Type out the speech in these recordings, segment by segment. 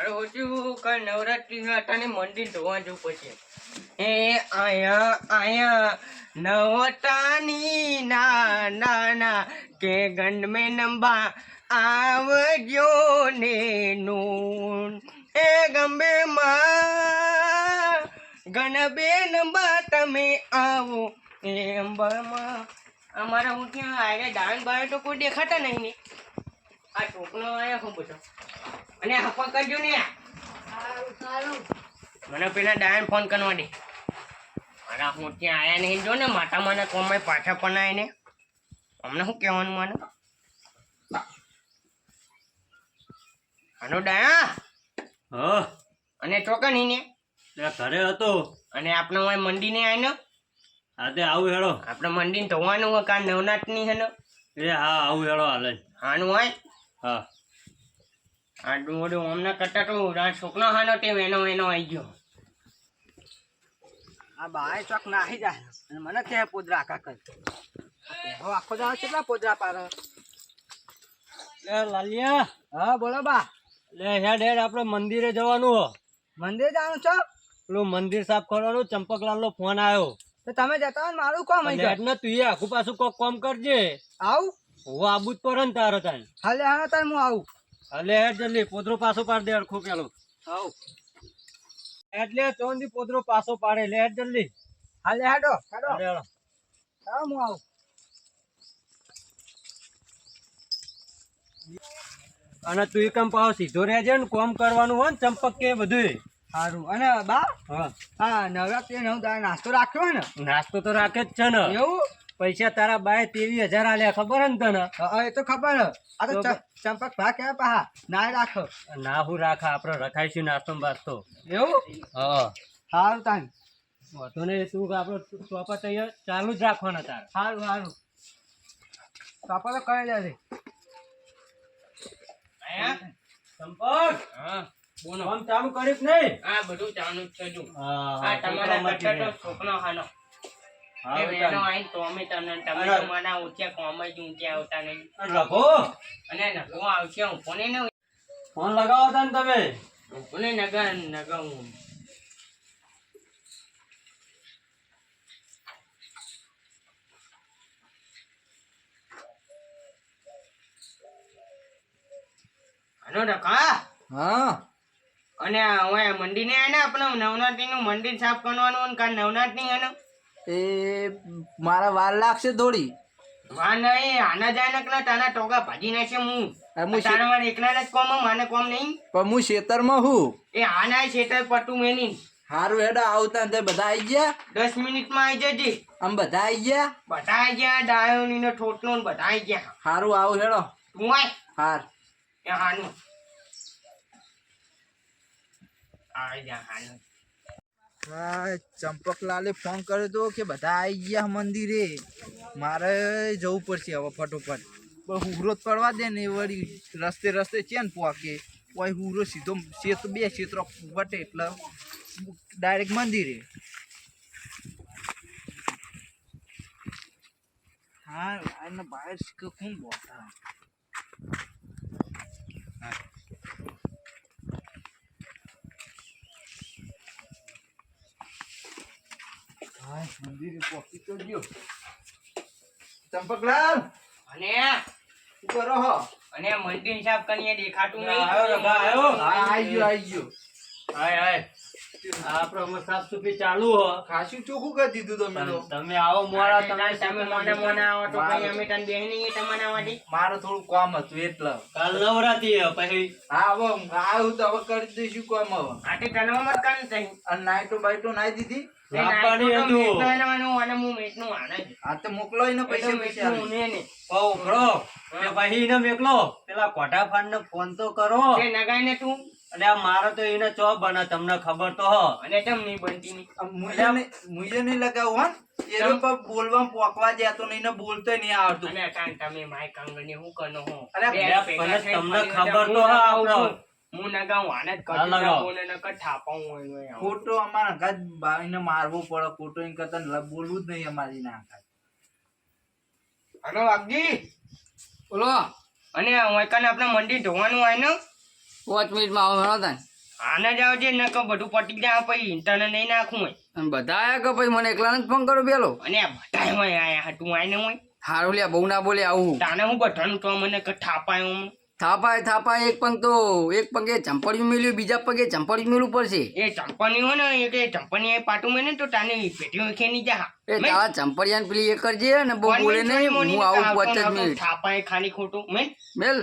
અરે ઓછું કઈ નવરાત્રી અટાણે મંદિર ધોવા જવું પછી એ આયા આયા, નવતાની ના ના ના, કે ગંડ મે નંબા આવજો ને નૂન. એ ગંબે માં, ગણબે નંબા તમે આવો. એ અંબામાં, અમારા હું ત્યાં આયા ડાંગ બાય તો કોઈ દેખાતા નહીં ને. આ છોકરો આયા હું બધો અને હપા કરજો ને. મને પેલા ડાયન ફોન કરવા દે. મારા હું ત્યાં આવ્યા નહીં જો ને માતા મને કોમાય પાછા પણ આય ને અમને શું કહેવાનું મને? હાલો ડાયા. હ. અને ચોકા નહીં ને? ઘરે હતો. અને આપણે હોય મંડી ને આય ને? આજે આવું હેડો. આપણે મંડી ધોવાનું હોય કા નવનાથની હે એ હા આવું હેડો હાલે. હાનું હોય? હા. આ ડોડું અમને કરતા તો આ છોકરો હાનો ટેમ એનો એનો આવી ગયો. આ બાય ચોક નાહી જાય. અને મને કે પોદરા કા કર. હવે આખો દાડો કેટલા પોદરા પાડે? લે લાલિયા. હા બોલો બા. લે હે ડેડ આપણે મંદિરે જવાનું હો. મંદિરે જાણું છો? પેલું મંદિર સાફ કરવાનું ચંપકલાલ નો ફોન આવ્યો તો તમે જતા હોય મારું કોમ આવી જાય ને તું એ આખું પાછું કોક કોમ કરજે. આવું? હું આબુ જ પડે ને તારો તાન હાલે હા તાર હું આવું? હેડ જલ્દી પોદરો પાછો પાડ દે અડખું પેલો આવ એટલે ચોંદી પોદરો પાછો પાડે. લે હેડ જલ્દી. હાલે હાડો હાડો. હા હું આવ. અને તું એકમ પાવ સીધો રહેજે ને કોમ કરવાનું હોય ને ચંપક કે બધું સારું. અને બા? હા. હા નવરાત્રી નવ નાસ્તો રાખ્યો ને? નાસ્તો તો રાખે જ છે ને. એવું? પૈસા તારા બાય ત્રેવીસ હજાર આલ્યા ખબર ને તને? એ તો ખબર. આ તો ચંપક ભા કે પા ના રાખો. ના હું રાખા આપણે રખાઈશું નાસ્તો બાસ્તો. એવું? હા. સારું તાન. વાંધો નહીં તું આપણે ચોપા તૈયાર ચાલુ જ રાખવાના તાર. સારું સારું ચોપા તો કઈ જશે ચંપક? હા બોલો. કામ ચાલુ કરીશ નહીં? હા બધું ચાલુ જ થયું. હા તમારા છોકરો હાનો ફોન લગાવો તા ને તમે. કોને નગા નગાવું? હાલો ડકા હા. અને હવે મંડી ને આને આપણે નવનાથનું મંદિર સાફ કરવાનું અને કાલ નવનાથની હે ને એ મારા વાર લાગશે થોડી. માં નહીં આના જાય ને તાના ટોકા ભાજી નાખે હું. તારા એકલા જ કોમ મને કોમ નહીં. પણ હું ખેતરમાં હું. એ આના છેતર પટુ મેની. હારું હેડો આવતા ને બધા આવી ગયા. દસ મિનિટમાં આવી જજે. આમ બધા આવી ગયા? બધા આવી ગયા ડાયોની ને ઠોટલો ને બધા આવી ગયા. હારું આવું હેડો. તું આય. હાર. એ હાનું. આવી જા હાનું. હા ચંપકલાલે ફોન કર્યો તો કે બધા આવી ગયા મંદિરે. મારે જવું પડશે હવે ફટોફટ. પણ હુરો પડવા દે ને, વળી રસ્તે રસ્તે છે ને પોકે કોઈ હુરો સીધો ક્ષેત્ર, બે ક્ષેત્ર વટે એટલે ડાયરેક્ટ મંદિરે. હા આને બહાર કોણ બોલતા? હા મંદિરે પહોંચી તો ગયો. ચંપકલાલ અને? શું કરો હો? અને મંદિર સાફ કરીએ દેખાતું નહીં. આવ્યો રઘા, આવ્યો. હા આઈ ગયો આઈ ગયો. હાય હાય. આપણે હમણાં સાફ સુફી ચાલુ હો. ખાસું ચોખ્ખું કરી દીધું તમે તમે આવો મોડા તમે તમે તમે મને મને આવો તો મારું. અમે તને બેહી નહીં તમારા વાડી મારે થોડું કામ હતું એટલે. કાલ નવરાત્રી હે, પછી. હા આવું તો હવે કરી દઈશું કામ હવે. આટે તનવા મત કાન થઈ અને નાઈટો બાઈટો નાઈ દીધી? પેલા કોટા ફાન ને ફોન તો કરો. નગાઈ ને તું. અને આ મારો તો એને ચો બને તમને ખબર તો હો. અને કેમ નહીં બનતી નહીં? મુજે નહીં લગાવું હો. એ લોકો બોલવા પોકવા જતો નહીં ને બોલતો નહીં આવડતું. અને કાન તમે માય કાંગણી હું કનો હો? અરે તમને ખબર હું તો હો આપણો. હું નગાવું આને જ હા, કટી ને હોય ને ખોટો અમારા ઘર બાઈને મારવો પડે. ખોટો ઇન કરતા બોલવું જ નહીં અમારી ના આગળ. હલો વાઘજી. બોલો. અને હું કને આપણે મંડી ધોવાનું હોય ને? પાંચ મિનિટમાં આવો હતા તાન આને જ આવજે નકર બધું પટી જાય પછી ઇન્ટરનેટ નહીં નાખું અને બધા આયા કે પછી મને એકલાને જ ફોન કરો પેલો? અને બધા હોય આયા હતું આઈને હોય. હારું લ્યા બહુ ના બોલે આવું. તાને હું બધાનું તો મને કે થાપાય હું. થાપાય થાપાય એક પંખ તો એક પગે ચંપડિયું મેલ્યું બીજા પગે ચંપડિયું મેલવું પડશે. એ ચંપની હોય ને એ કે પાટું મેને તો તાની પેટીઓ ખેની જા. એ તારા ચંપડિયા પેલી એ કરજે ને બહુ બોલે નહીં હું આવું પાંચ જ મિનિટ. થાપાય ખાલી ખોટું. મેં મેલ.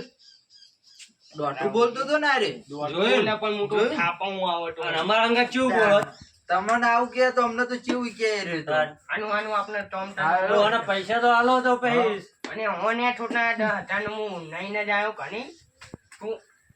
દોઢું બોલતો તો ના રે. જોયું? પણ મોટો થાપા હું આવતો અને અમારા અંગા કેવું બોલો? તમને આવું કે તો અમને તો ચેવું કે રે આનું આનું આપણે ટોમ હા, અને પૈસા તો આલો તો પછી અને હું ને છોટા હતા ને હું નહીં જ આવ્યો ઘણી. તું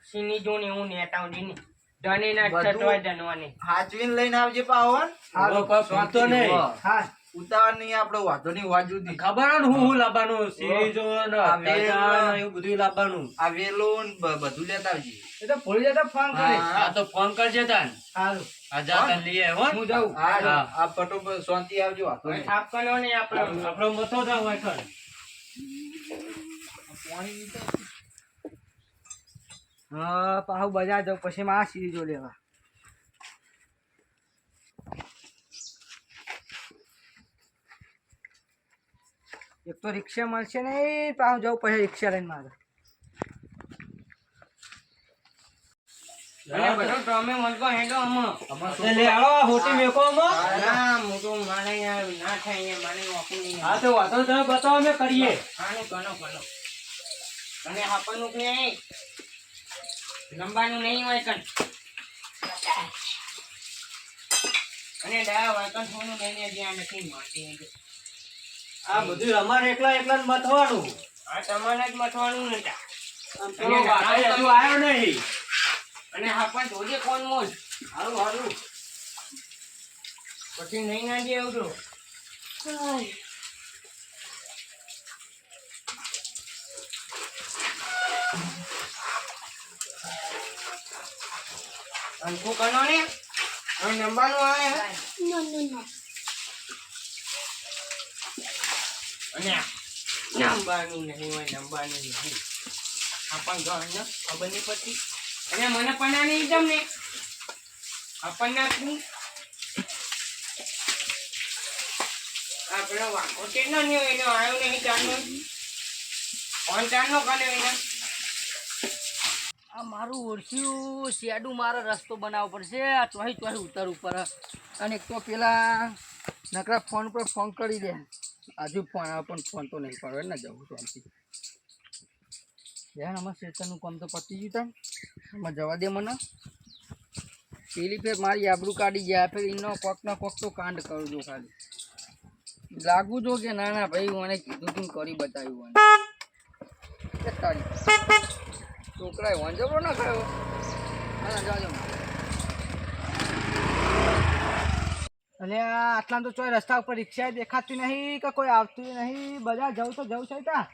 સીની જો ને હું નેતા ઉડીને ધણી ના છટવા જનવાની હાચવીને લઈને આવજે પાવન આ લોકો ભૂલતો નહીં. હા. ઉતાવળ નહીં આપણે વાંધો નહીં વાજુ દી ખબર હોય ને હું હું લાવવાનું? સિરીઝો ને આ એવું બધું લાવવાનું. આ વેલો બધું લેતા આવજે. એ તો ભૂલી જતા ફોન કરે. હા તો ફોન કરજે તાન. સારું આ જા તાન લઈ આય હું જાઉં. હા. આ પટો શાંતિ આવજો. થાપ કરવો ને આપણો. આપણો મતો જાવ વાયખર હા પાહુ બજાર જાઉં પછી માં સીરીજો લેવા એક તો રિક્ષા મળશે નહીં પાહુ જાઉં પછી રિક્ષા લઈને મારે અને બધો ટોમે મળતો હેડો અમો એટલે લે આવો આ હોટી મેકો માં ના મોટો મારે યાર ના થાય યાર મારે વાપરું નહીં હા તો વાતો તમે બતાવો અમે કરીએ. આનું કનો કનો અને આપણનું કે લંબાનું નહીં હોય કન અને ડાયા હોય કન થોડું લઈને જ્યાં નથી માટી આ બધું અમારે એકલા એકલા જ મથવાનું. આ તમારે જ મથવાનું નતા હજુ આવ્યો નહીં. અને હાપણ જોજે કોણ મોજ. હારું હારું. પછી નહીં ના દે એવું તો અંકુ કનો ને નંબાનું આવે હે? અને નંબાનું નહીં હોય નંબાનું નહીં આપણ ઘરને ખબર નહીં પડતી અને મને પણ આ નહીં તમને આપણને શું આપણો વાંકો કેટલો નહીં એનો આવ્યો નહીં ચારનો. કર્યો એને? આ મારું ઓળખ્યું શેડું મારે રસ્તો બનાવવો પડશે. આ ચોહી ચોહી ઉતરવું પડે અને એક તો પેલા નકરા ફોન પર ફોન કરી દે. ફોન આવે પણ ફોન તો નહીં પડે ને જવું શાંતિ યાર આમાં શેતનનું કામ તો પતી ગયું તાન. આમાં જવા દે મને. પેલી ફેર મારી આબરૂ કાઢી ગયા, ફેર એનો કોક ના કોક તો કાંડ કરું છું ખાલી. લાગુ જો કે ના ના, ભાઈ મને કીધું તું કરી બતાવ્યું મને તારી. છોકરાએ વાંજબરો ના ખાયો હા જાજો. અને આટલા તો ચોય રસ્તા ઉપર રિક્ષા દેખાતી નહીં કે કોઈ આવતું નહીં. બજાર જવું તો જવું છે તા.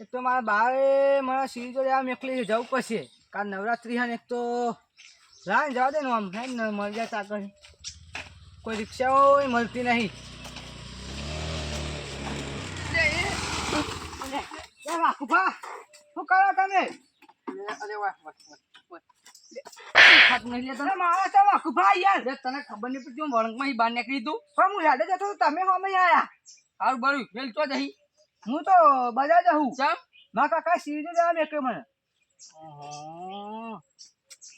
એક તો મારા બાએ મારા સીરીજો લેવા મેકલી જવું પડશે. કારણ નવરાત્રી હે એક તો રાહ જવા દે ને આમ હે ને મળી જાય આગળ. કોઈ રિક્ષાઓ મળતી નહીં. શું કરો તમે? અરે વાહ વાહ વાહ. તને ખબર નહીં પડતી હું વળંગમાં બહાર નીકળી તું પણ હું યાદ જતો હતો તમે હમે આયા? હારું બરું તો જઈ. હું તો બજાર જાઉં. ચમ? મા કાકા સીરીજો મેં મેક્યો મને.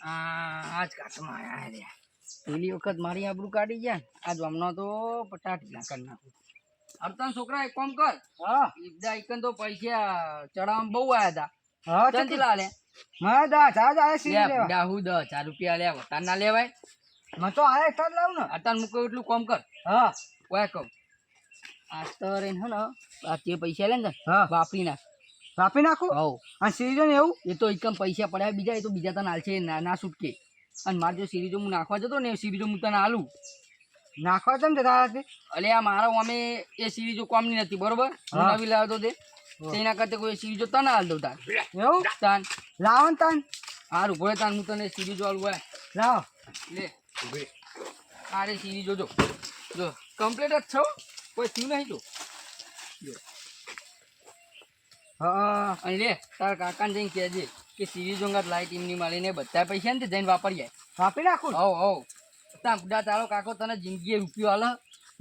આ આજ કાટમાં આયા રે. પેલી વખત મારી આબરૂ કાઢી ગયા. આજ હમણાં તો પટાટી કરી નાખું. અર્તન છોકરા એક કામ કર. હા. એકદા ઈકન તો પૈસા ચડાવવામાં બહુ આયા હા હતા ચંચલા. લે મારા દા જા જા સીરી લેવા? ડાહુ દસ હજાર રૂપિયા લે વતાર ના લેવાય. મને તો આયા જ લાવ ને. અતાર મૂકો એટલું કામ કર. હા. ઓય કહું. આ તો રે હે ને. બાકી પૈસા લે ને હા. વાપરી નાખ. વાપરી નાખું? હવ. આ સીરીજો ને એવું? એ તો એકમ પૈસા પડ્યા બીજા એ તો બીજા તને હાલશે ના ના છૂટકે. અને મારે જો સિરીજો હું નાખવા જતો ને એ સિરીજો હું તને હાલું નાખવા ચમ જતા અલે આ મારા અમે એ સિરીજો કોમની નથી બરોબર? હું હા. નવી લાવતો તે. તેના કરતા કોઈ સિરીજો તને હાલ દઉં તાર એવું? તાન. લાવ ને તાન. હારું ભોળે તાન હું તને સિરીજો હાલું. હોય લાવ. લે. આ રે જોજો. જો જો કમ્પ્લીટ જ છો કોઈ થયું નહીં જો. હા અને લે તાર કાકાને જઈને કહેજે કે સિરીજો અંગાત લાઈટ એમની મારીને બધા પૈસા ને જઈને વાપરી જાય. કાપી નાખું હો હો તાર બુડા તારો કાકો તને જિંદગી રૂપિયો હાલ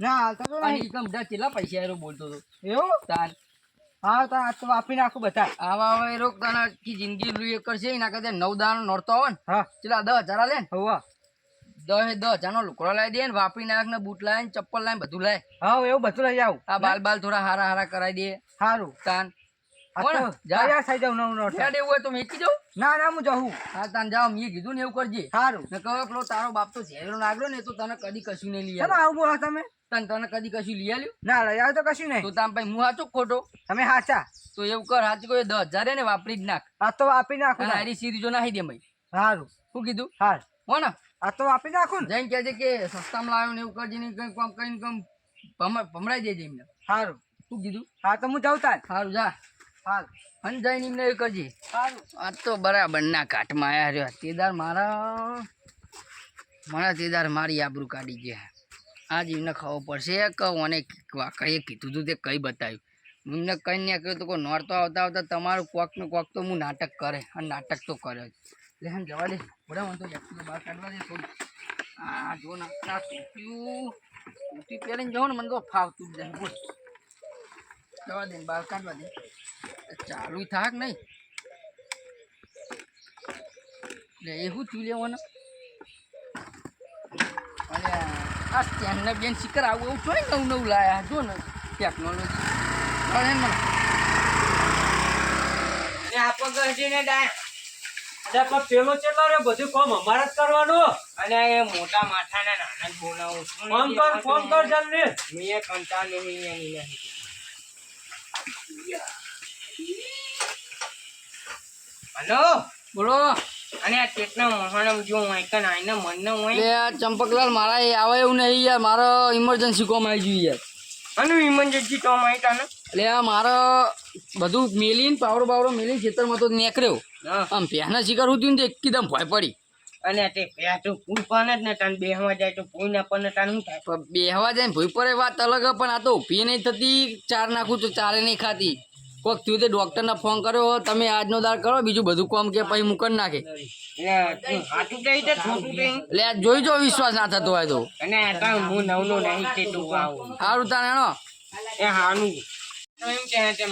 ના હાલતા તો નહીં. બુડા કેટલા પૈસા એરો બોલતો હતો. એવું? તાર હા તો આ તો વાપી નાખું બધા. આવા આવા એરો તને કી જિંદગી રૂ કરશે એના કરતા નવ દાનો નોરતો હોય ને હા. ચલા દસ હજાર લે ને. હોવા. દસ દસ હજાર નો લુકડો લાવી દે ને વાપરી નાખ ને બૂટ લાય ને ચપ્પલ લાય બધું લાય. હા એવું બધું લઈ આવું. આ બાલ બાલ થોડા હારા હારા કરાવી દે. સારું. તાન. તારો બાપ તો ઝેરો નાગરો ને તો તને કદી કશું નહીં ચલો આવું બોલો તમે. તને તને કદી કશું લઈ આવ્યું ના લઈ આવ્યો તો કશું તો નહીં તામ ભાઈ હું હાચો ખોટો? તમે હાચા. તો એવું કર હાચું કોઈ દસ હજાર ને વાપરી જ નાખ. આ તો વાપરી નાખું. હારી સીરીજો નાખી દે ભાઈ સારું શું કીધું? હાર. હો ને. આ તો વાપી નાખું જઈને કહેજે કે સસ્તામાં લાવ્યો ને એવું કરજે ને કંઈ કામ કરીને કામ ભમ- ભમરાઈ દેજે એમને. સારું શું કીધું? હા તો હું જાઉં તાર. સારું જા. હાલ અને જઈને એમને એવું કરજે. સારું આ તો બરાબર ના કાટમાં આવ્યા રહ્યો. તેદાર મારા મારા તેદાર મારી આબરૂ કાઢી ગયા. આજ જીવને ખાવો પડશે. કે મને વાકડીએ કીધું હતું તે કંઈ બતાવ્યું. મને કંઈ ને કહ્યું તો કોઈ નોરતો આવતા આવતા તમારું કોક ને કોક તો હું નાટક કરે અને નાટક તો કર્યો જ. એટલે એમ જવા દે. બધા મને તો વ્યક્તિને બહાર કાઢવા દે થોડું. આ જો નાટક ના ટૂટ્યું ટૂટી પહેરીને જાઉં ને મને તો ફાવતું જાય. બોલ. જવા દે બહાર કાઢવા દે. ચાલુ થાક નહીં. એટલે એ શું થયું લેવાનું અરે આ સ્ટેન્ડને બેન શિકર આવું એવું છો નવું નવું લાયા જો ને ટેકનોલોજી ને પણ પેલો ચેટલો રે બધું કોમ અમારે જ કરવાનું. અને એ મોટા માથાના નાના જ બોલાવું છું ફોન કર ફોન કર જલ્દી. મેં કંટાળ નહીં નહીં હેલો? બોલો. અને આ ચેતના જો આઈને મનને ચંપકલાલ મારા એ આવે એવું નહીં યાર. મારો ઇમરજન્સી કોમ આવી ગયું યાર. અને ઇમરજન્સી કોમ માહિત ને? એટલે આ મારો બધું મેલીને પાવડો બાવડો મેલીને ખેતરમાં તો નીકળ્યો. આમ પહેના શિકાર હતું ને એકદમ ભય પડી. અને તે તો પૂર પણ જ ને તને બેહવા જાય તો પૂઈ ના પણ તને શું થાય? બેહવા જાય ભૂઈ પડે વાત અલગ પણ આ તો ઊભી નહીં થતી ચાર નાખું તો ચારે નહીં ખાતી. કોક થયું તે ડોક્ટરને ફોન કર્યો તમે આજનો દાર કરો બીજું બધું કોમ કે પછી મૂકન નાખે. એટલે જોઈ જો વિશ્વાસ ના થતો હોય તો. અને આ તારું હું નવનો નહીં તે તું આવું. સારું તારે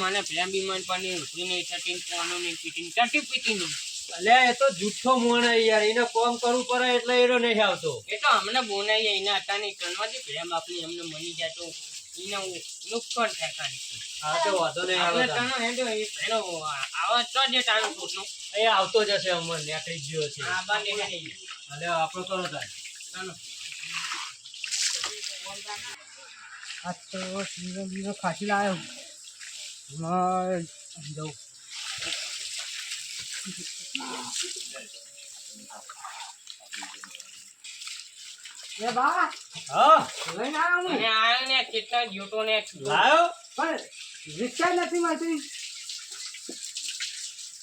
મને પ્રેમ પણ નહીં થતી કોનું નહીં ચટી નહીં. એ તો જુઠ્ઠો મોણ યાર એને કોમ કરવું પડે એટલે એનો નહીં આવતો. એ તો હમણાં બોનાઈ એના હતા નહીં કરવાથી પ્રેમ આપણી અમને મની જાય તો એને નુકસાન થાય ખાલી. હા તો વાંધો નહીં આવે પેલો આવા તો જે તારું છોટનું એ આવતો જશે અમર નીકળી કઈ ગયો છે. આ બાંધે નહીં. અલ્યા આપણો કરો તાર. આ તો શીરો બીરો ખાસી લાવ્યો હા જાઉં. એ બા હા. લઈને આવ્યો હું. અને આ ને કેટલા જોટો ને લાયો? પણ રિક્ષા નથી મળતી.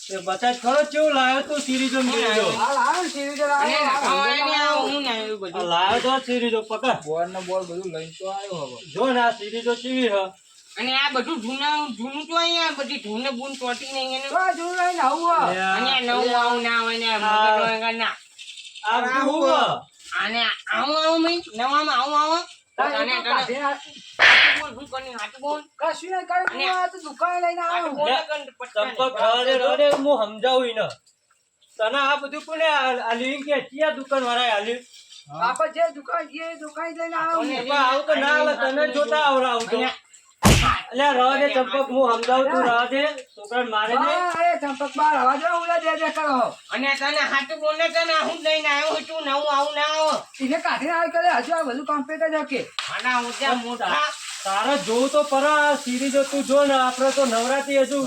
એ બતાજ ખરો કેવું લાયો તું સિરીજો ને સિરીજો હાલ આવ્યો ને શીરો અને લાવ્યો નખાવાય ને આ હું ને આવ્યું બધું. લાયો તો સિરીજો પકડ. બોલ ને બોલ બધું લઈને તો આવ્યો હવે. જો ને આ સિરીજો ચીવી હ. અને આ બધું જૂના જૂનું તો અહીંયા બધી જૂને બૂન ચોટી નહીં એને તો જોયું લઈને આવું હો. અને નવું આવું ના હોય ને. ના. આ બધું અને આવું આવું મેં નવામાં આવું આવું. તને તને. કાઢીને આ- હાથું બોલ શું કરીને હાથું બોલ. કશું નહીં કર્યું હું તો દુકાને લઈને. ચંપક રવા દે રવા દે હું સમજાવું ઈને તને આ બધું કોને આ- કે ચિયા દુકાન વાળાએ આલ્યું? આપણે જે દુકાન જે દુકાન લઈને આવું. તો ના તને જોતા આવડાવું તો. અલ્યા રવા દે ચંપક હું સમજાવું તું રવા દે. છોકરાને મારે અરે ચંપક બાર હવા દો, ઉલા દે દે કરો. અને તને હાથું બોલે તને હું લઈને આવ્યો છું નવું આવું ના આવો. એને કાઢીને આવી કરે હજુ આ બધું કમ્પ્લીટ જ હકે. આના ઉદ્યા મોટા તારે જોવું તો પરા સિરીજો તું જો ને આપડે તો નવરાત્રી હજુ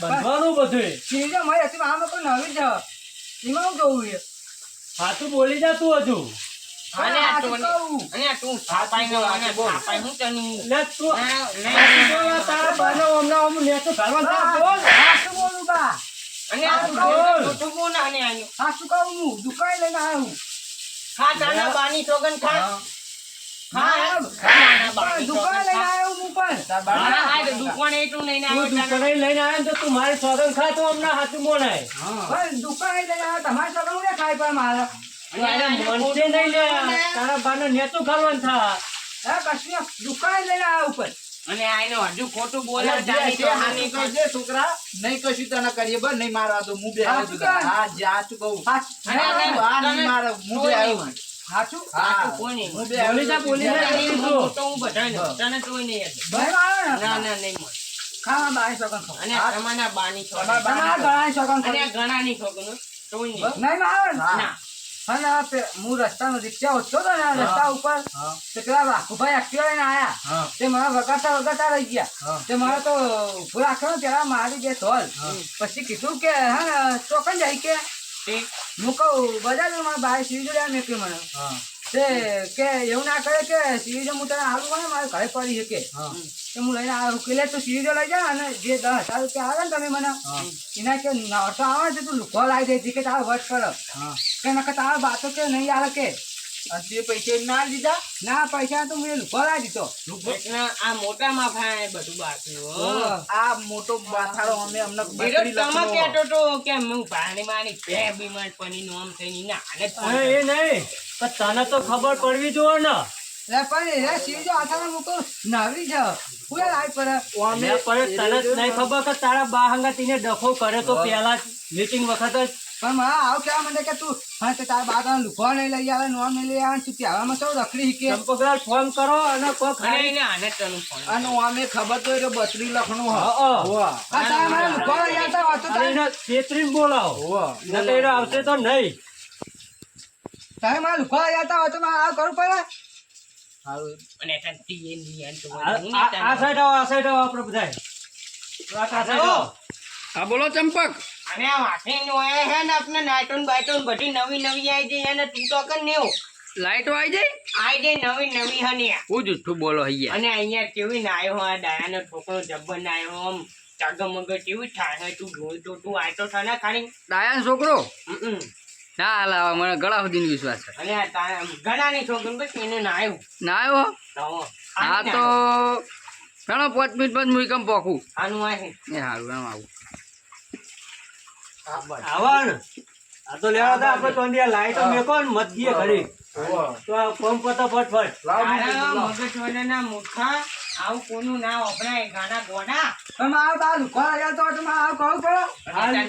બંધવાનું બધું. સીધે મારી હતી આમાં કોઈ નવી જ એમાં હું જોવું છે સાચું બોલી જા તું હજુ. અને આ આ શું તું કહું? અને આ તું છાપાઈ નો અને છાપાઈ હું તને લે તું ના, ના, સાચું બોલ આ તારા બાનો હમણાં હમ નેતો ઘરમાં જા બોલ. આ શું બોલું બા? અને આ બોલ. જૂઠું બોલ અને આનું. આ શું કહું હું? દુકાન લઈને આવ્યો ખા તાના બાની સોગન ખા. ખા દુકાન લઈને આવ્યો હું પણ. દુકાન એટલું લઈને તું આવ્યો. દુકાને લઈને આવ્યો તો તું મારી સોગન ખા તો હમણાં હાથું પણ દુકાન લઈને આવ્યો તમારે સગા ખાય ખાઈ પણ મારે? બાને અને હજુ ખોટું બોલે તો છોકરા. નહીં કશું તને કરીએ બસ નહીં મારવા તો હું બે હા. કહે? તું અને મારે હું બે આવ્યો. હા, કોઈ હું બે હું. તને નહીં ના ના નહીં મળે. ખાવા બાય તમારા બાની છોકરી. તમારા અને નહીં. નહીં મારો? ને હા. ના. અને હું રસ્તાનો રિક્ષા ઓછો હતો ને રસ્તા ઉપર? તો પેલા એક્ટિવા લઈને આયા. તે મારા વગાડતા વગાડતા રહી ગયા. તે મારે તો ઊભો રાખ્યો પેલા મારી બે ધોલ. પછી કીધું કે હા ચોકન જાય કે? હું કહું બજાર મારા ભાઈ સીવી જોડે મેં મને. તે કે એવું ના કરે કે સીવી જો હું તને હાલું મારે ઘરે પડી શકે. હું લઈને તું સીવી લઈ જા અને જે દસ હજાર રૂપિયા આવે ને તમે મને એના કે નવસો આવે ને તું લુખો લાવી દે કે તારો વટ કરો કે નકર તારા બાતો કે નહીં આવે કે? તે પૈસા ના લીધા ના પૈસા તો મેં લુખો લાવી દીધો. આ મોટા માફા બધું બાકી આ મોટો બાથાડો અમે અમને તમે કહેતો તો કે હું પાણી માની બે બીમાર પડી નું આમ થઈને ના એ નહીં. પણ તને તો ખબર પડવી જોઈએ ને. પણ એ સીધો આથાને મૂકો. નવરી જાવ પૂરા. લાવી પર અમે લે પણ નહીં ખબર કે તારા બા હંગાત એને ડખો કરે તો પહેલા મીટિંગ વખત જ. પણ મારા આવું કહેવા માંડે કે તું હા તે તારા બાતો લુખો નહીં લઈ આવે નોમ નહીં લઈ આવે તું કહેવામાં સૌ રખડી કે. ચંપકલાલ ફોન કરો અને કોઈ અને ખાલી એને હાલે ફોન અને અમે ખબર તો એ બત્રી લખનું હ. હા, હોવા. આ તારા મારા લુખો લઈ આવતા હોત તારે એને બોલાવો. આવશે તો નહીં. તારે મારા લુખો લઈ આવતા હોત તો મારે આવું કરવું પડે? હારું. અને તને ટીએ ની તો આ હું આ- નહીં આ તને. સાઈડ આવો આ સાઈડ આવો આપણે બધાય. આ સાઈડ હા બોલો ચંપક. અને આ વાસણીનું એ હે ને આપણે નાઇટોન બાઇટોન બધી નવી નવી આવી જઈ અને તું તો કર નેવું લાઈટો આવી જાય આઈ જઈ નવી નવી હની હું જુઠ્ઠું બોલો અહીંયા. અને અહીંયા કેવી નાયો આ ડાયાનો છોકરો જબ્બર નાયો આમ ચગમગ કેવી થાય તું જોઈ તો તું આય તો થને ખાલી. ડાયાનો છોકરો? હમ. ના હાલા મને ગળા સુધી વિશ્વાસ છે. ઘણાની છોકરી બસ એને નાયો ના આવ્યો હા તો ઘણો પાંચ મિનિટ બાદ હું કેમ પોખું. આનું એ સારું એમ આવું. આવા ને. આ તો લેવા દે આપણે તો લાઈટો મેકો ને મત દીએ ઘડી તો આ ફોન ફટફટ. લાવ બીજું તારા લાવ. મગજવાળાના મૂર્ખા આવું કોનું ના વપરાય ગાના ગોના. પણ મારે તારા લુખો લઈ તો તમે આવું કરવું પડે.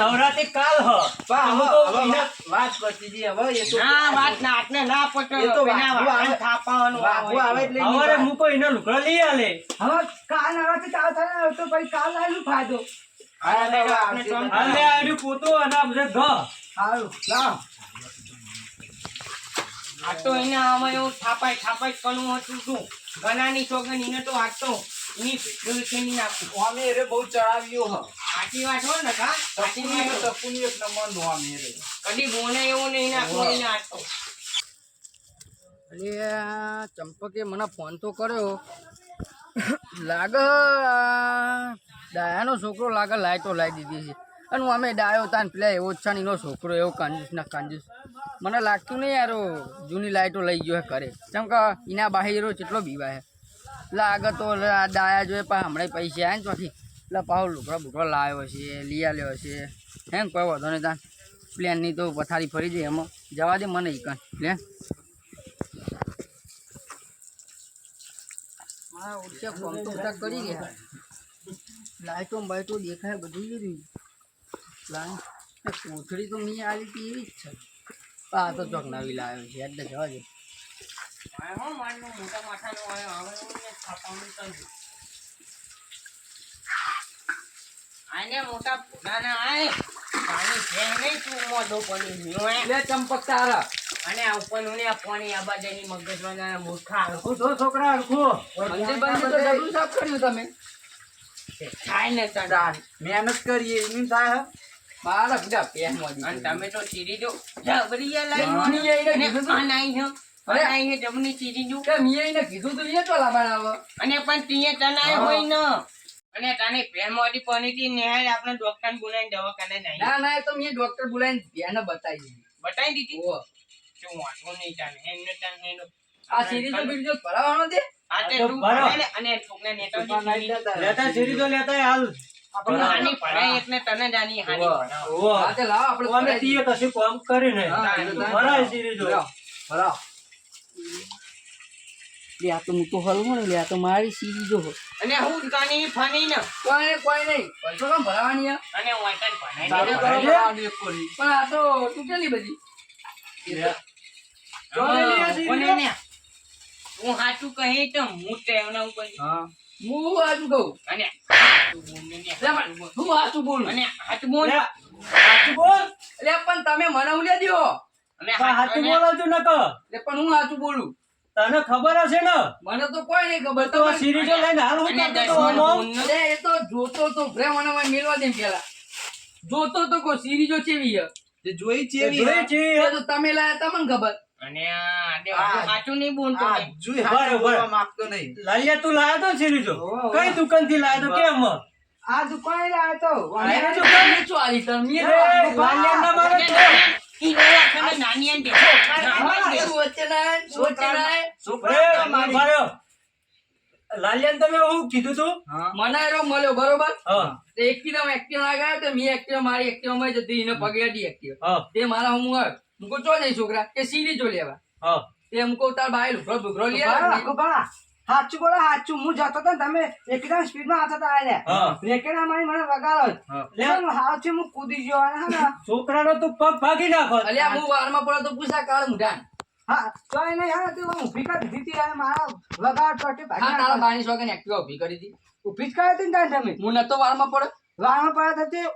નવરાત્રી કાલ હ. હું હવે- હવે એના- વાત ગઈ. હવે એ તો ના વાત ના આટને ના પટો એ તો. વાઘાને થાપાવાનું આવે એટલે એની હવારે કોઈ મૂકો લુકડો લઈ આલે. હવે કાલ નવરાત્રી કાલ થાય તો પછી કાલ લાવી ફાયદો. હા, હવે હાલે આડ્યું પોતું અને આ બધે ઘ. સારું લાવ આ તો એને આમાં એવું થાપાય થાપાય કરવું હતું શું? ઘણાની છોકરી એને તો આટો તો એની દુલખેની નાખું. અમે રે બહુ ચડાવ્યું હ. સાચી વાત હોય ને કા? સાચી વાત તો ટપુની એક નંબરનું અમે રે કદી બોને એવું નહીં નાખો એને આટો અરે ચંપકે મને ફોન તો કર્યો. લાગે ડાયાનો છોકરો લાગે લાઈટો લાવી દીધી છે. અને હું અમે ડાયો તાન પેલા એવો જ છે એનો છોકરો એવો કંજૂસ ના કંજૂસ. મને લાગતું નહીં યાર જૂની લાઈટો લઈ ગયો કરે કેમ કે એના બાહેરો કેટલો બીવા હે. આગળ તો આ દાયા જોઈએ પણ હમણાં પૈસા આવે ને ચોથી. એટલે પાહો લુકડો બુકડો લાવ્યો છે, લઈ આવ્યો છે. એમ કોઈ વાંધો નહીં તાન પ્લેનની તો પથારી ફરી જાય એમાં. જવા દે મને ઈ કન પ્લેન મારા ઓછા તો બધા કરી ગયા લાઈટો બાઈટો દેખાય બધું જ કોથળી તો મેં આવી હતી એવી જ છે. આ તો ચોક નવી લાવ્યો છે એટલે જવા દે આને મોટા પુરાના આય. પાણી છે નહીં તું મોઢો પડી લે ચંપક તારા અને આ ને આ પાણી આ બાજુની મગજવાળાના મૂર્ખા હરખું છો છોકરા હરખું? મંદિર બંદિર તો ડબલું સાફ કર્યું તમે. થાય ને તને. મહેનત કરીએ એની થાય. મારા બધા પેન મોદી અને તમે તો ચીરી દો જબરી લાઈ જમણી આઈને કીધું નાઈ હે અરે. નાઈ હે ચીરી દો કે મેં કીધું તું એ તો લાવવાના અને પણ તીએ તનાય હોય ન. અને તને પ્રેમ વાળી પણીથી નેહાય આપણે ડોક્ટર બોલાવીને દવાખાને નહીં ના ના તો મેં ડોક્ટર બોલાવીને ધ્યાન બતાવી દીધી. બતાવી દીધી. શું વાંધો નહીં તને. આ સીરી તો બીજો ભરાવાનો દે. આ તે અને લેતા તો લેતા હાલ. હાની ભરાય એટલે તને જ આની હાની ભરાવ. ઓહો. હા, આપણે અમે તીએ કશું કામ કરી નહીં હા, એ તો થાય. ભરાય સિરીજો લાવો, ભરાવો. લે, આ તો હું તો હલવો ને લે, આ તો મારી સીરીજો હો. અને હું કાની ફની ને કોઈ કોઈ નહીં. પૈસો કેમ ભરાવાની? અને એક કોરી. પણ આ તો તૂટેલી બધી? હું સાચું કહી તો હું ટેવના ઉપર હા હું હાચું કહું? અને હું હાચું બોલું? અને હાથ બોલ. લે, બોલ. લે પણ તમે મને ઉલ્યા દ્યો અને બોલો છો ન કહો. પણ હું હાચું બોલું? તને ખબર હશે ને? મને તો કોઈ નહીં ખબર. તો લઈને હાલ હું કરતો એ તો જોતો તો ભરે મને મેળવા દે પેલા. જોતો તો કો સીરીજો ચેવી હે જોઈ ચેવી હે? તો તમે લાયા તમને ખબર. અને સાચું નહીં બોલતો બરાબર. માંગતો નહીં. લાલિયા તું લાયો તો સિરીજો કઈ દુકાનથી લાયો તો કેમ? આ દુકાને લાયા તો. આ દુકાન? મેં શું આલી તને? મેં એ, તો આલી. લાલિયા ના? મારે. લાલિયાને તમે હું કીધું તું? મને એનો મળ્યો બરોબર? હા. તે એકદમ એક્ટિવ ના ગયા તો મેં એક્ટિવ મારી એક્ટિવમાં જતી એને પગે હતી એક્ટિવ હા. તે મારા હું હું કહું ચો જઈ છોકરા કે સીરી જો લેવા હા તે હું કહું તાર બાય લુગડો બુગડો આવે સાચું બોલો સાચું હું જતો હતો તમે એકદમ સ્પીડમાં આવતા હતા આલ્યા હા બ્રેકેટ અમારી મને વગાડો. લે. સાચું હું કૂદી ગયો છોકરાનો તો પગ ભાગી નાખો અલ્યા હું વારમાં પડ્યો તો પૂછા કાળ મુઢાન હા તો એને યાર તે તું ઊભી કરી દીધી અને મારા વગાડ ચોટે ભાગી હા તારા. બાની શોખન એક્ટિવા ઊભી કરી હતી ઊભી જ કરી હતી ને તારે તમે હું નતો વારમાં પડ્યો વાળમાં પડ્યા જો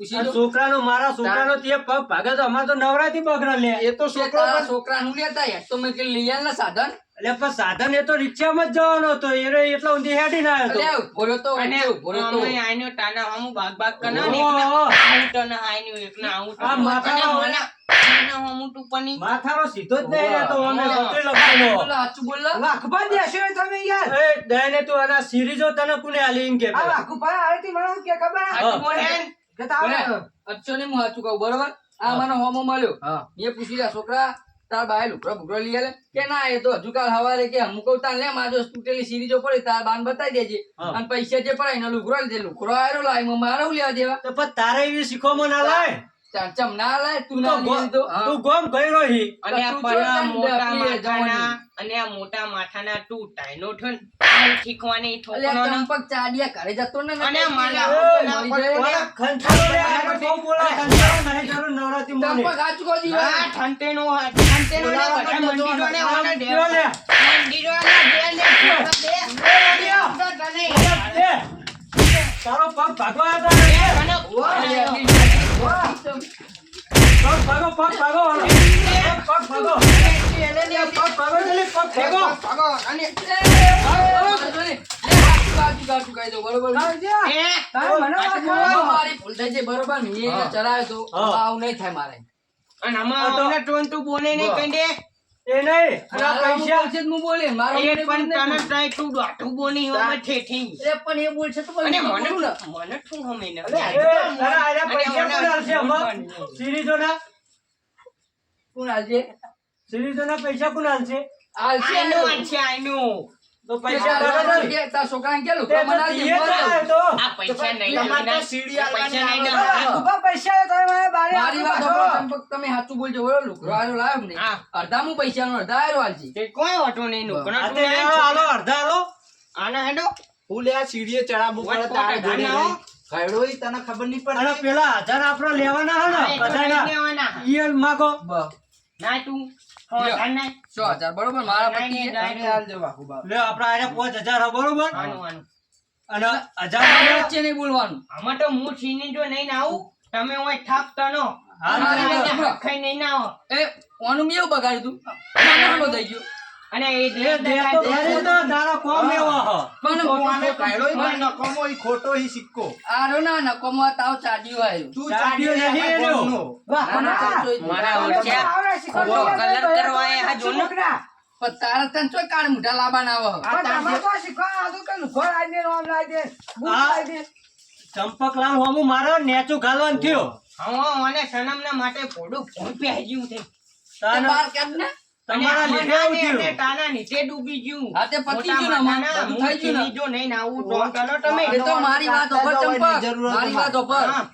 છોકરાનો મારા છોકરાનો તે પગ ભાગે તો અમારે તો નવરાતી બગડા લે એ તો છોકરો છોકરાનું લેતા યાર તો મેં કીધું લઈ સાધન એટલે પણ સાધન એ તો રિક્ષામાં જ જવાનો હતો એ એટલો ઊંધી હેડી ના આવ્યો અલ્યા તો અને ઊભો તો અમે આઈનો તાના હમું ભાગ ભાગ કરનાર ને ઓહો. એકના આવું તને આઈનું એકના આવું તને. આ માથાનો મને- મને હમું તું પની સીધો જ નહીં રહેતો અમે ઓહો. બધું લખાણો. બોલો સાચું બોલ લે. વાઘુભા તમે યાર એ દયાને તું આના સિરીજો તને કોને આલી એમ કે આ વાઘુભા આવી હતી મને કે ખબર હે? હાચું બોલ હે? કે તારે બોલે. અચ્છો ને હું સાચું કહું બરોબર? આ મને હોમો મળ્યો. એ પૂછી લ્યા છોકરા તાર બાય લુકડો બુકડો લઈ આલે. કે ના એ તો હજુ કાલ હવારે કે હું તાર લે મારો તૂટેલી સીરીજો પડી તાર બાન બતાવી દેજે. અને પૈસા જે પડાય એનો લુકડો લુકડો આયરો લાય હું લેવા દેવા. તો તારે એવી શીખવામાં ના લાય. ચાર ચમ ના લાય તું તું ના લીધો. તું ગોમ ગયેલો હી અને આ પરા મોટા માથાના જવાની. અને આ મોટા માથાના તું ટાઈનો આમ શીખવાની છોકરોને. ચંપક ચાડિયા ઘરે જતો ને અને મારા ના. ઓલા ખંચારો લે, આ બહુ બોલા, ખંચારો નહીં જરૂર નવરાત્રી મોને. ચંપક હાચું કહો જી આ ઠંટેનો હાથ, ઠંટેનો ને બધા મંદિરોને ઓને આમ દેવા. લે. મંદિરોને દે ને દે. એ, તારો પગ ભાગવા હતા ને? અને બરોબર મેં ચડાવ્યો તો આવું નહીં થાય મારે અને આમાં અમને ટોન તું બોલે નહીં કઈ. એ નહીં, પૈસા બોલશે હું બોલે મારો એ પણ તને ઠેઠી. એ પણ એ બોલશે તો મને મને ને? પૈસા કોણ આલશે? સિરીજોના? કોણ હાલશે? સિરીજોના પૈસા કોણ આલશે? તો તે પૈસા તારા. આયો. આ નહીં તમારે સીડી નહીં તમે મને બારી મારી વાત તમે સાચું બોલજો ને હા. અડધા હું પૈસાનો અડધા હારો હાલશે તે કોઈ વાંધો નહીં નુકસાન આ તું તે નહીં. લેવા આલો, અડધા આલો. આના હેડો. હું લે આ સીડીએ ચડાવવું પડે તારે પોતે જોડે ઘરના રહી. ઘરડો ઈ તને ખબર નહીં પડતી પેલા હજાર આપડે લેવાના હે ને બધાના. નહીં લેવાના. ઈ જ માગો ના તું હો, લ્યો. ના, ના. સો હજાર બરોબર મારા પતિ નહીં, છે. નહીં. તમે આલજો વાઘુબા. લે આપડે આને પાંચ હજાર બરોબર આનું, આનું. અને હજાર વચ્ચે નહીં બોલવાનું આમાં તો હું છીની જો નહીં ના આવું તમે ઓય ઠાક તનો હા, નહીં ના આવો. એ ઓનું મેં એવું બગાડ્યું તું થઈ ગયો અને એ એ દે દે તો ખરી જ ને, કોમ એવા હે. પણ નકામો ઈ ખોટો ઈ સિક્કો. આરો ના નકોમાં તાવ ચાડ્યો આયો. તું ચાડ્યો નહીં એનો. મારા ખોટો કલર કરવા એ હા જોનો પણ તારા તન ચોય કાળ મોઢા લાબા ના આવે તો શીખો, આ તો કે ઘર આઈને રોમ લાવી દે, બુલાઈ દે. ચંપકલાલ હોમુ મારો નેચું ગાલવાન થયો. હા મને સનમના માટે ભોડું ભોંય પહેર્યું છે. તે તાને બાર કેમ ને? તમારા લીધે આવું અને તાના નીચે ડૂબી ગયું હા, તે પતી ગયું ને આમાં. માથાના, બધું થઈ ગયું ને. હું જો આવું તો કરો તમે એ તો મારી વાત ચંપક મારી વાત ઓફર હા.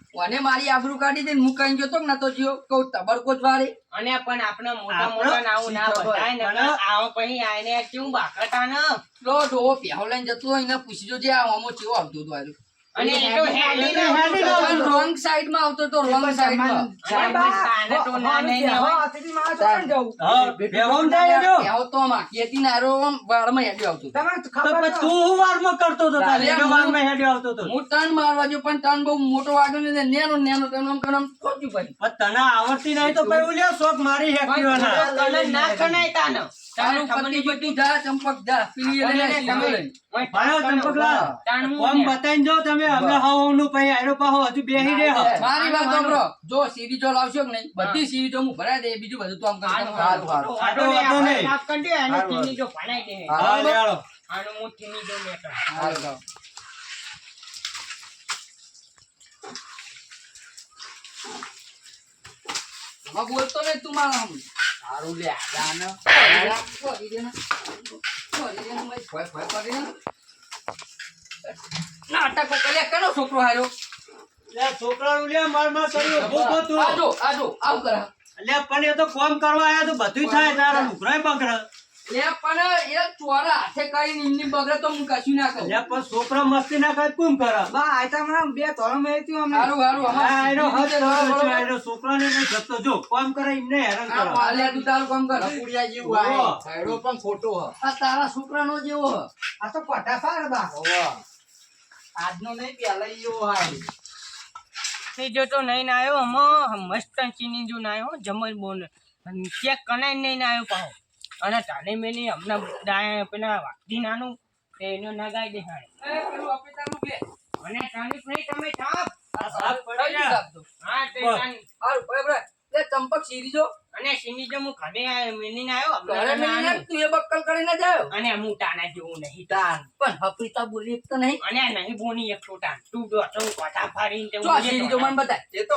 મારી આબરૂ કાઢી દે હું કઈ ગયો તો કે નતો જીઓ કઉ તબરકો જ વારે અને પણ આપણે મોટા મોટા નાવું ના? બતાય ને આવો પછી આને કેવું બાકટા ને લો ડોહો પ્યાવ લઈને જતો હોય ને પૂછજો જે આ આમો કેવો આવતો હતો અને તો હેડી ના હેડી ના રોંગ સાઈડમાં આવતો તો રોંગ સાઈડમાં અને તો ના નહીં હોય. હાથેથી મારે તો ક્યાં જવું? હા, બેહોમ થાય જો. પ્યાહો તો આમાં કેતી નારો આમ વાળમાં હેડ્યો આવતો તો તું હું કરતો તારે? આવતો ટર્ન મારવા જો પણ ટર્ન બહુ મોટો વાગ્યો ને નેનો નેનો ટર્ન આમ કરીને ખોજ્યું પણ તને આવડતી નહીં તો પછી શોખ મારી હેકીવાના. ના તાને. તારું પતિ બધું જા ચંપક જા પીલી લઈને તમે- હું કોમ ને. બતાઈને જો તમે હવે હવનું પછી આરો પાહો હજુ બેહી રે મારી વાત સાંભળો. જો સીડી જો લાવશો કે નહીં બધી સીડી તો હું ભરાઈ દે બીજું બધું તો આમ કરી આનું સારું સારું ને વાંધો આપણે નહીં. સાફ કરી દે, આને જો ભણાઈ દે. હા, લે આનો હું ચીની જો લેતો. સારું હવે બોલતો નહીં તું મારા સામે. સારું લે જાને. છોડી દે ને. છોડી દે ને, ભય કરી ને. નાટકો કનો છોકરો હાર્યો લે, છોકરાનું લે, માર માર કર્યો ભૂખો તું. આજો આજો આવ કરા લે, પણ એ તો કોમ કરવા આયા તો બધુંય થાય તારા નુકરાય બગડે. લે પણ એ ચોરા હાથે કરીને એમની બગડે તો હું કશું ના લે, પણ છોકરા મસ્તી ના કરે કોમ કરે બા આયતા બે ધોરણમાં હતી અમને હારું હારું આ એનો હદ કરો છે, એનો છોકરાને નહીં જતો જો કોમ કરે એમને હેરાન આ કરો તું તારું કામ કર કપુડિયા જેવું. પણ ખોટો હ. આ તારા છોકરાનો જેવો હ. આ તો સાર બા. આજનો નહીં પેલા ઈયો હાય. તો નહીં ના આવ્યો હમ મસ્ત ચીની જો નાયો આવ્યો બોન ચેક કનાઈ નહીં ના આવ્યો પાહો અને તાને મેની હમણાં ડાયા પેલા વાગતી નાનું તે એનો નગાઈ દે હાણે એ પેલું આપણે તારું બે. અને તાની નહીં તમે આ સાફ પડી જા. હા તે. તાની હારું, ભાઈ, ભાઈ. લે, ચંપક સીરી જો. અને સીની જો હું ઘરે મેની ના આવ્યો ઘરે મેલીને તું એ બક્કલ કરીને જાયો. અને હું તાના જેવું નહીં તાન. પણ હપિતા બોલી એક તો નહીં. અને નહીં બોની એક છોટા તું જો તો કોટા ફાડીને તે હું સીરી જો મને બતા એ તો.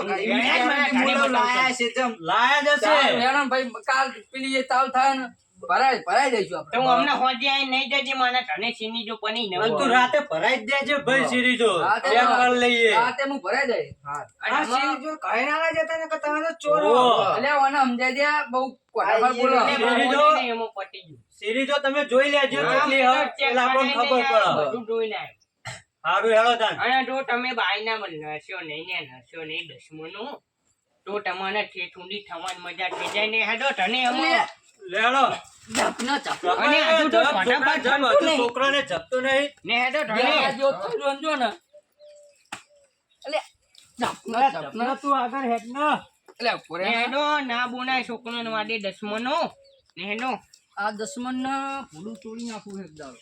લાયા છે જમ. લાયા જશે ચાલ, ભાઈ, કાલ પેલી એ તાવ થાય ને, ભરાય ભરાય દઈશું તો હું હમણાં હોજે આવીને નહીં જજે મને તને સિની જો પની ન તું રાતે ભરાઈ દેજે ભાઈ સિરીજો રાતે ચેક કરી લઈએ? રાતે હું ભરાઈ દઈશ. હા. અને આ જો કહી ના જતા ને કે તમે તો ચોર હો. અલ્યા, ઓને સમજાઈ દે, બહુ કોઠા બોલો. અને જો- બોલી નહીં, એમાં પતી ગયું. તમે જોઈ લેજો કેટલી મેં હ તો check એટલે આપણને ખબર પડે. બધું જોઈ ના સારું હેળો તાન. અને જો તમે બાઈ ના નસ્યો નહીં ને નસ્યો નહીં દસમોનું તો તમારે ઠેઠુંડી થવાની મજા થઈ જાય ને હેડો તને એમાં લેડો ઝપના ઝપ. અને હજુ તો ફટાફટ છોકરા જપ, જપતું હજુ નહીં. છોકરાને જપતું નહીં ને હેડો લે, તને આ જો ને. અલ્યા, ઝપના ઝપના. તું આગળ હેડ ના પોરે હેડો ના બોનાય છોકરો માટે દસમોનો ને હેડો આ દસમન ના ભૂલું તોડી નાખું છે એક દાડો.